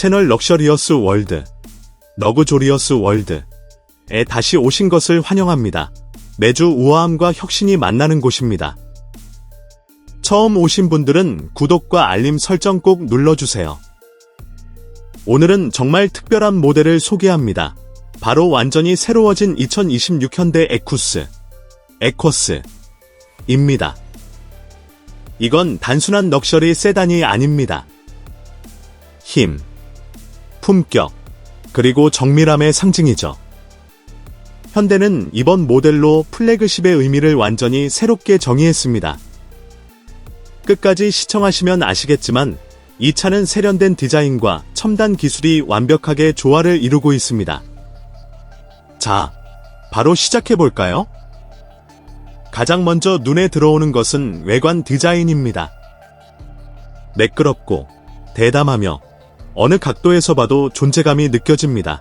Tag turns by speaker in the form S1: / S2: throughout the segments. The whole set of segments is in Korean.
S1: 채널 럭셔리어스 월드, 너그조리어스 월드에 다시 오신 것을 환영합니다. 매주 우아함과 혁신이 만나는 곳입니다. 처음 오신 분들은 구독과 알림 설정 꼭 눌러주세요. 오늘은 정말 특별한 모델을 소개합니다. 바로 완전히 새로워진 2026 현대 에쿠스, 에코스입니다. 이건 단순한 럭셔리 세단이 아닙니다. 힘, 품격, 그리고 정밀함의 상징이죠. 현대는 이번 모델로 플래그십의 의미를 완전히 새롭게 정의했습니다. 끝까지 시청하시면 아시겠지만 이 차는 세련된 디자인과 첨단 기술이 완벽하게 조화를 이루고 있습니다. 자, 바로 시작해볼까요? 가장 먼저 눈에 들어오는 것은 외관 디자인입니다. 매끄럽고 대담하며 어느 각도에서 봐도 존재감이 느껴집니다.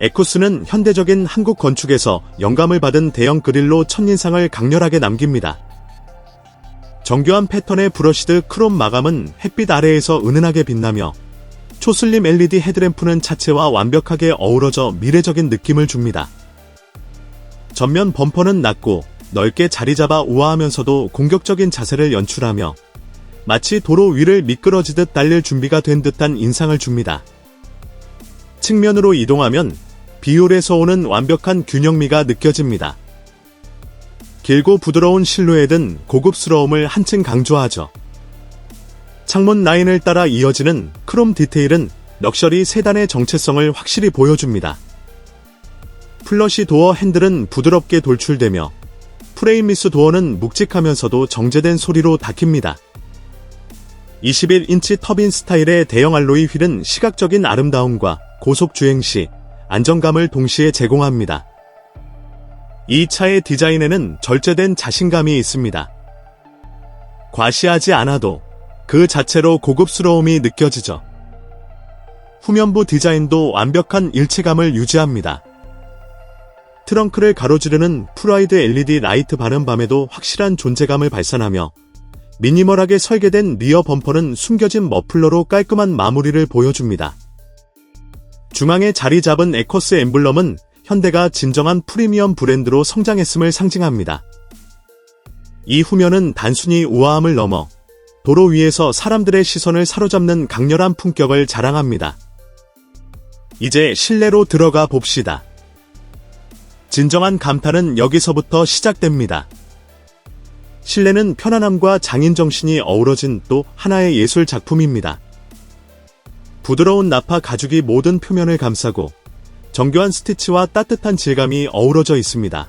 S1: 에쿠스는 현대적인 한국 건축에서 영감을 받은 대형 그릴로 첫인상을 강렬하게 남깁니다. 정교한 패턴의 브러시드 크롬 마감은 햇빛 아래에서 은은하게 빛나며 초슬림 LED 헤드램프는 차체와 완벽하게 어우러져 미래적인 느낌을 줍니다. 전면 범퍼는 낮고 넓게 자리 잡아 우아하면서도 공격적인 자세를 연출하며 마치 도로 위를 미끄러지듯 달릴 준비가 된 듯한 인상을 줍니다. 측면으로 이동하면 비율에서 오는 완벽한 균형미가 느껴집니다. 길고 부드러운 실루엣은 고급스러움을 한층 강조하죠. 창문 라인을 따라 이어지는 크롬 디테일은 럭셔리 세단의 정체성을 확실히 보여줍니다. 플러시 도어 핸들은 부드럽게 돌출되며 프레임리스 도어는 묵직하면서도 정제된 소리로 닫힙니다. 21인치 터빈 스타일의 대형 알로이 휠은 시각적인 아름다움과 고속 주행 시 안정감을 동시에 제공합니다. 이 차의 디자인에는 절제된 자신감이 있습니다. 과시하지 않아도 그 자체로 고급스러움이 느껴지죠. 후면부 디자인도 완벽한 일체감을 유지합니다. 트렁크를 가로지르는 프라이드 LED 라이트 바른 밤에도 확실한 존재감을 발산하며 미니멀하게 설계된 리어 범퍼는 숨겨진 머플러로 깔끔한 마무리를 보여줍니다. 중앙에 자리 잡은 에커스 엠블럼은 현대가 진정한 프리미엄 브랜드로 성장했음을 상징합니다. 이 후면은 단순히 우아함을 넘어 도로 위에서 사람들의 시선을 사로잡는 강렬한 품격을 자랑합니다. 이제 실내로 들어가 봅시다. 진정한 감탄은 여기서부터 시작됩니다. 실내는 편안함과 장인 정신이 어우러진 또 하나의 예술 작품입니다. 부드러운 나파 가죽이 모든 표면을 감싸고 정교한 스티치와 따뜻한 질감이 어우러져 있습니다.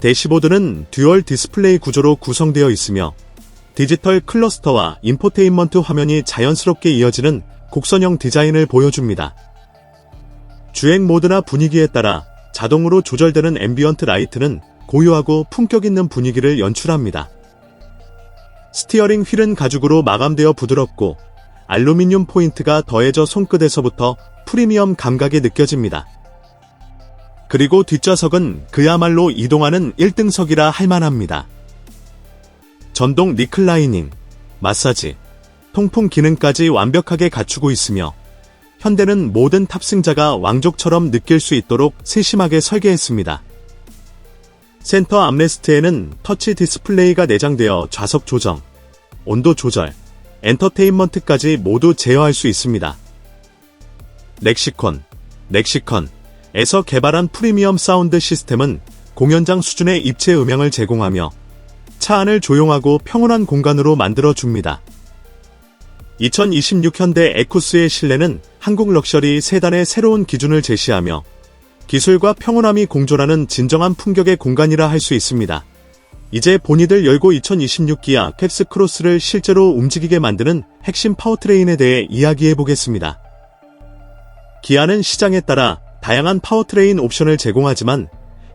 S1: 대시보드는 듀얼 디스플레이 구조로 구성되어 있으며 디지털 클러스터와 인포테인먼트 화면이 자연스럽게 이어지는 곡선형 디자인을 보여줍니다. 주행 모드나 분위기에 따라 자동으로 조절되는 앰비언트 라이트는 고요하고 품격 있는 분위기를 연출합니다. 스티어링 휠은 가죽으로 마감되어 부드럽고 알루미늄 포인트가 더해져 손끝에서부터 프리미엄 감각이 느껴집니다. 그리고 뒷좌석은 그야말로 이동하는 1등석이라 할 만합니다. 전동 리클라이닝, 마사지, 통풍 기능까지 완벽하게 갖추고 있으며 현대는 모든 탑승자가 왕족처럼 느낄 수 있도록 세심하게 설계했습니다. 센터 암레스트에는 터치 디스플레이가 내장되어 좌석 조정, 온도 조절, 엔터테인먼트까지 모두 제어할 수 있습니다. 렉시콘, 렉시컨에서 개발한 프리미엄 사운드 시스템은 공연장 수준의 입체 음향을 제공하며 차 안을 조용하고 평온한 공간으로 만들어 줍니다. 2026 현대 에쿠스의 실내는 한국 럭셔리 세단의 새로운 기준을 제시하며 기술과 평온함이 공존하는 진정한 품격의 공간이라 할 수 있습니다. 이제 본이들 열고 2026 기아 캡스 크로스를 실제로 움직이게 만드는 핵심 파워트레인에 대해 이야기해 보겠습니다. 기아는 시장에 따라 다양한 파워트레인 옵션을 제공하지만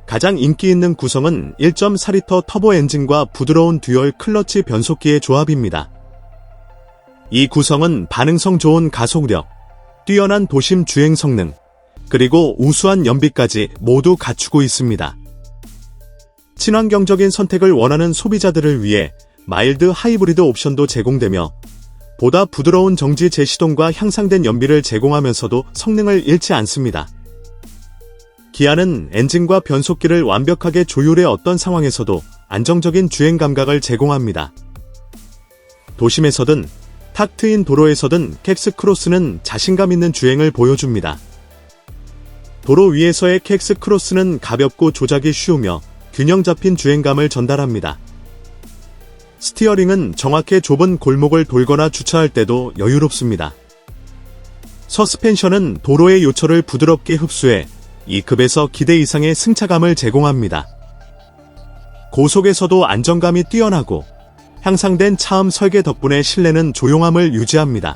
S1: 가장 인기 있는 구성은 1.4리터 터보 엔진과 부드러운 듀얼 클러치 변속기의 조합입니다. 이 구성은 반응성 좋은 가속력, 뛰어난 도심 주행 성능, 그리고 우수한 연비까지 모두 갖추고 있습니다. 친환경적인 선택을 원하는 소비자들을 위해 마일드 하이브리드 옵션도 제공되며 보다 부드러운 정지 제시동과 향상된 연비를 제공하면서도 성능을 잃지 않습니다. 기아는 엔진과 변속기를 완벽하게 조율해 어떤 상황에서도 안정적인 주행 감각을 제공합니다. 도심에서든 탁 트인 도로에서든 캑스 크로스는 자신감 있는 주행을 보여줍니다. 도로 위에서의 캑스 크로스는 가볍고 조작이 쉬우며 균형 잡힌 주행감을 전달합니다. 스티어링은 정확히 좁은 골목을 돌거나 주차할 때도 여유롭습니다. 서스펜션은 도로의 요철을 부드럽게 흡수해 2급에서 기대 이상의 승차감을 제공합니다. 고속에서도 안정감이 뛰어나고 향상된 차음 설계 덕분에 실내는 조용함을 유지합니다.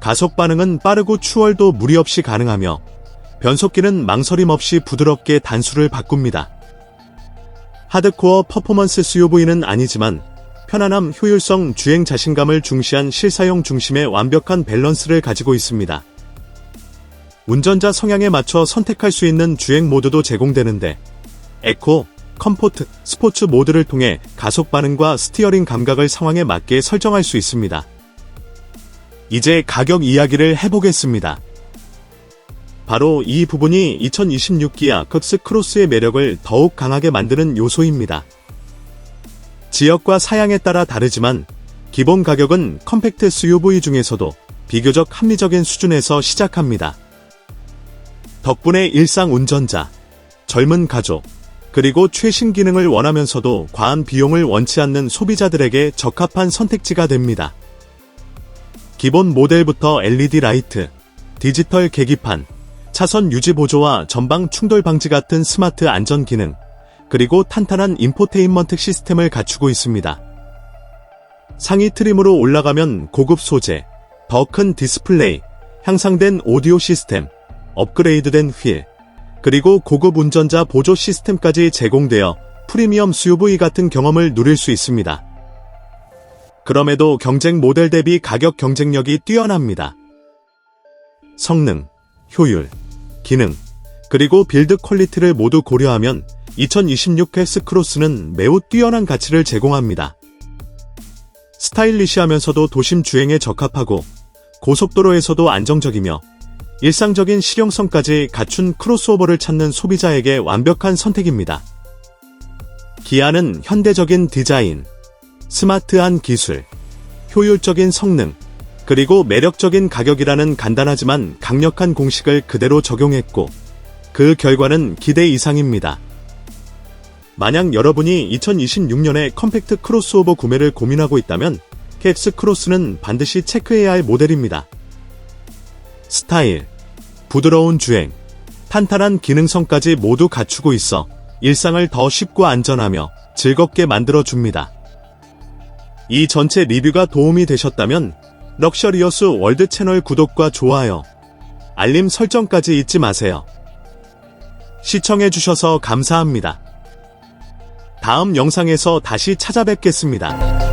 S1: 가속 반응은 빠르고 추월도 무리 없이 가능하며 변속기는 망설임 없이 부드럽게 단수를 바꿉니다. 하드코어 퍼포먼스 SUV는 아니지만 편안함, 효율성, 주행 자신감을 중시한 실사용 중심의 완벽한 밸런스를 가지고 있습니다. 운전자 성향에 맞춰 선택할 수 있는 주행 모드도 제공되는데 에코, 컴포트, 스포츠 모드를 통해 가속 반응과 스티어링 감각을 상황에 맞게 설정할 수 있습니다. 이제 가격 이야기를 해보겠습니다. 바로 이 부분이 2026 기아 컵스 크로스의 매력을 더욱 강하게 만드는 요소입니다. 지역과 사양에 따라 다르지만 기본 가격은 컴팩트 SUV 중에서도 비교적 합리적인 수준에서 시작합니다. 덕분에 일상 운전자, 젊은 가족, 그리고 최신 기능을 원하면서도 과한 비용을 원치 않는 소비자들에게 적합한 선택지가 됩니다. 기본 모델부터 LED 라이트, 디지털 계기판, 차선 유지 보조와 전방 충돌 방지 같은 스마트 안전 기능, 그리고 탄탄한 인포테인먼트 시스템을 갖추고 있습니다. 상위 트림으로 올라가면 고급 소재, 더 큰 디스플레이, 향상된 오디오 시스템, 업그레이드된 휠, 그리고 고급 운전자 보조 시스템까지 제공되어 프리미엄 SUV 같은 경험을 누릴 수 있습니다. 그럼에도 경쟁 모델 대비 가격 경쟁력이 뛰어납니다. 성능, 효율, 기능, 그리고 빌드 퀄리티를 모두 고려하면 2026 헬스 크로스는 매우 뛰어난 가치를 제공합니다. 스타일리시하면서도 도심 주행에 적합하고 고속도로에서도 안정적이며 일상적인 실용성까지 갖춘 크로스오버를 찾는 소비자에게 완벽한 선택입니다. 기아는 현대적인 디자인, 스마트한 기술, 효율적인 성능, 그리고 매력적인 가격이라는 간단하지만 강력한 공식을 그대로 적용했고, 그 결과는 기대 이상입니다. 만약 여러분이 2026년에 컴팩트 크로스오버 구매를 고민하고 있다면, 캡스 크로스는 반드시 체크해야 할 모델입니다. 스타일, 부드러운 주행, 탄탄한 기능성까지 모두 갖추고 있어 일상을 더 쉽고 안전하며 즐겁게 만들어줍니다. 이 전체 리뷰가 도움이 되셨다면 럭셔리어스 월드 채널 구독과 좋아요, 알림 설정까지 잊지 마세요. 시청해주셔서 감사합니다. 다음 영상에서 다시 찾아뵙겠습니다.